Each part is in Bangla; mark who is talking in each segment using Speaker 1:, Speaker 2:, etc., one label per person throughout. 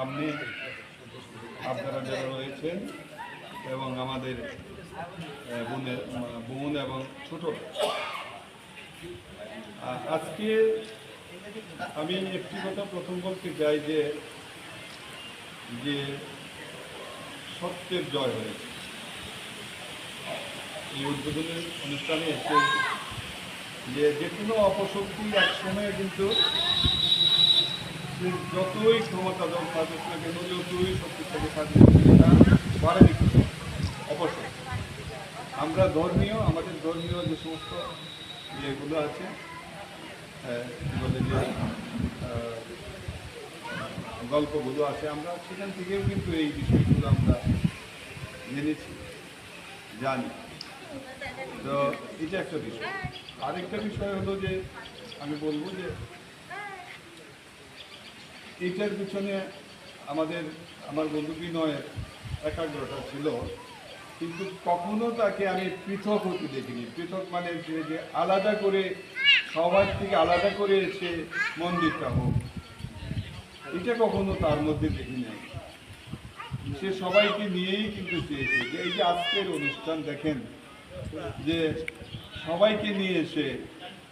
Speaker 1: সামনে আপনারা যারা রয়েছেন এবং আমাদের বোনের, বোন এবং ছোট। আজকে আমি একটি কথা প্রথম বলতে চাই যে যে সত্যের জয় হয়েছে। এই উদ্বোধনের অনুষ্ঠানে এসে যে যে কোনো অপশক্তি এক সময়ে কিন্তু যতই ক্ষমতা থাকুক না কেন, যতই কিন্তু আমরা ধর্মীয়, আমাদের ধর্মীয় যে সমস্ত ইয়েগুলো আছে বলে যে গল্পগুলো আছে, আমরা সেখান থেকেও কিন্তু এই বিষয়গুলো আমরা জেনেছি, জানি। তো এটা একটা বিষয়। আরেকটা বিষয় হলো যে, আমি বলব যে এইটার পিছনে আমাদের, আমার বন্ধু বিনয়ের একাগ্রতা ছিল, কিন্তু কখনো তাকে আমি পৃথক হতে দেখিনি। পৃথক মানে যে আলাদা করে, সবার থেকে আলাদা করে এসে মন্দিরটা হোক। এটা কখনো তার মধ্যে দেখি সে সবাইকে নিয়েই কিন্তু চেয়েছে যে, এই যে আজকের অনুষ্ঠান দেখেন, যে সবাইকে নিয়ে এসে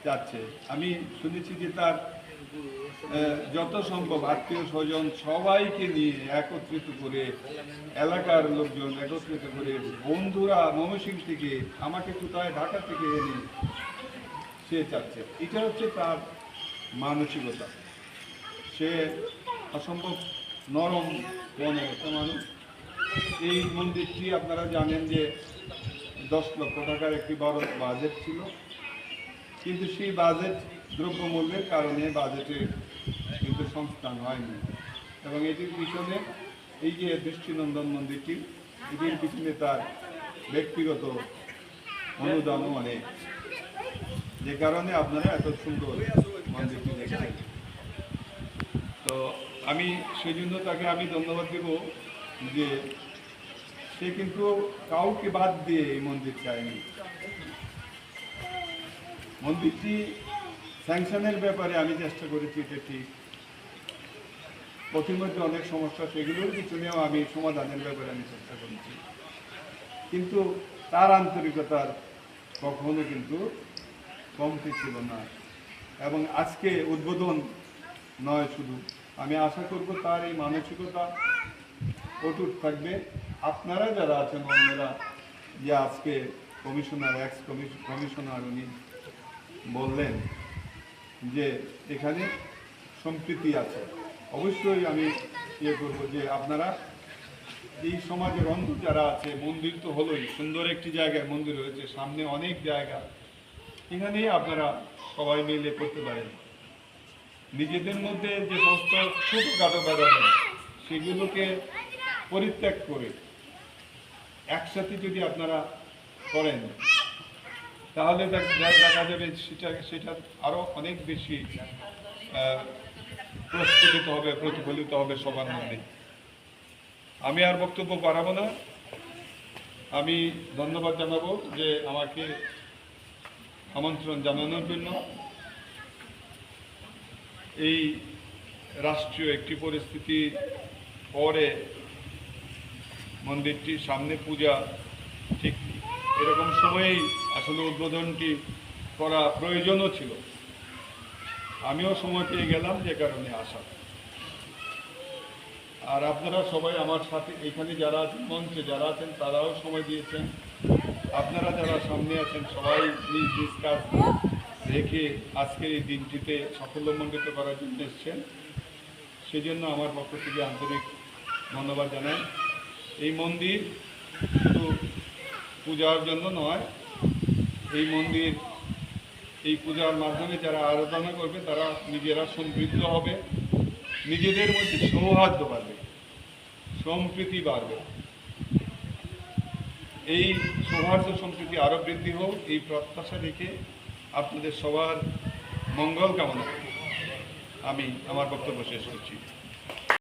Speaker 1: যাচ্ছে। আমি শুনেছি যে তার যত সম্ভব আত্মীয় স্বজন সবাইকে নিয়ে একত্রিত করে এলাকার লোকজন একত্রিত করে বন্ধুরা ময়মনসিং থেকে, আমাকে কোথায়, ঢাকা থেকে এনে সে চাচ্ছে। এটা হচ্ছে তার মানসিকতা। সে অসম্ভব নরম মনে একটা মানুষ। এই মন্দিরটি আপনারা জানেন যে দশ লক্ষ টাকার একটি বড় বাজেট ছিল। কিন্তু সেই বাজেট দ্রব্যমূল্যের কারণে বাজেটে কিন্তু সংস্থান হয়নি। এবং এটির পিছনে এই যে দৃষ্টিনন্দন মন্দিরটি, এটির পিছনে তার ব্যক্তিগত অনুদানও অনেক। যে কারণে আপনারা এত সুন্দর মন্দিরটি দেখছেন। তো আমি সেই জন্য তাকে আমি ধন্যবাদ দেব যে সে কিন্তু কাউকে বাদ দিয়ে এই মন্দির চায়নি। মন্দিরটি স্যাংশনের ব্যাপারে আমি চেষ্টা করেছি এটা ঠিক। প্রতিমধ্যে অনেক সমস্যা সেগুলোর পিছনেও আমি সমাধানের ব্যাপারে আমি চেষ্টা করেছি। কিন্তু তার আন্তরিকতার কখনো কিন্তু কমতি ছিল না। এবং আজকে উদ্বোধন নয় শুধু। আমি আশা করব তার এই মানসিকতা অটুট থাকবে। আপনারা যারা আছেন, অন্যরা, যে আজকে কমিশনার এক্স কমিশনার উনি বললেন যে এখানে সম্প্রীতি আছে। অবশ্যই আমি ইয়ে করব যে আপনারা এই সমাজের অন্ধ যারা আছে, মন্দির তো হলোই, সুন্দর একটি জায়গায় মন্দির হয়েছে সামনে অনেক জায়গা। এখানেই আপনারা সবাই মিলে করতে পারেন। নিজেদের মধ্যে যে সমস্ত ছোটোখাটো ব্যাপার সেগুলোকে পরিত্যাগ করে একসাথে যদি আপনারা করেন তাহলে দেখ- যাবে সেটা সেটা আরও অনেক বেশি প্রস্ফুটিত হবে, প্রতিফলিত হবে সবার মধ্যে। আমি আর বক্তব্য বাড়াবো না। আমি ধন্যবাদ জানাব যে আমাকে আমন্ত্রণ জানানোর জন্য। এই রাষ্ট্রীয় একটি পরিস্থিতি পরে মন্দিরটির সামনে পূজা ঠিক এরকম সময়েই আসলে উদ্বোধনটি করা প্রয়োজনও ছিল। আমিও সময় পেয়ে গেলাম যে কারণে আসা আর আপনারা সবাই আমার সাথে, এখানে যারা আছেন, মঞ্চে যারা আছেন, তারাও সময় দিয়েছেন। আপনারা যারা সামনে আছেন, সবাই নিজ নিজ কাজ রেখে আজকের এই দিনটিতে সাফল্যমণ্ডিত করার জন্য এসছেন। সেই জন্য আমার পক্ষ থেকে আন্তরিক ধন্যবাদ জানাই। এই মন্দির শুধু পূজার জন্য নয়। এই মন্দির, এই পূজার মাধ্যমে যারা আরাধনা করবে, তারা নিজেরা সমৃদ্ধ হবে। নিজেদের মধ্যে সৌহার্দ্য বাড়বে, সম্প্রীতি বাড়বে। এই সৌহার্দ্য, সম্প্রীতি আরও বৃদ্ধি হোক, এই প্রত্যাশা রেখে আপনাদের সবার মঙ্গল কামনা। আমি, আমার বক্তব্য শেষ করছি।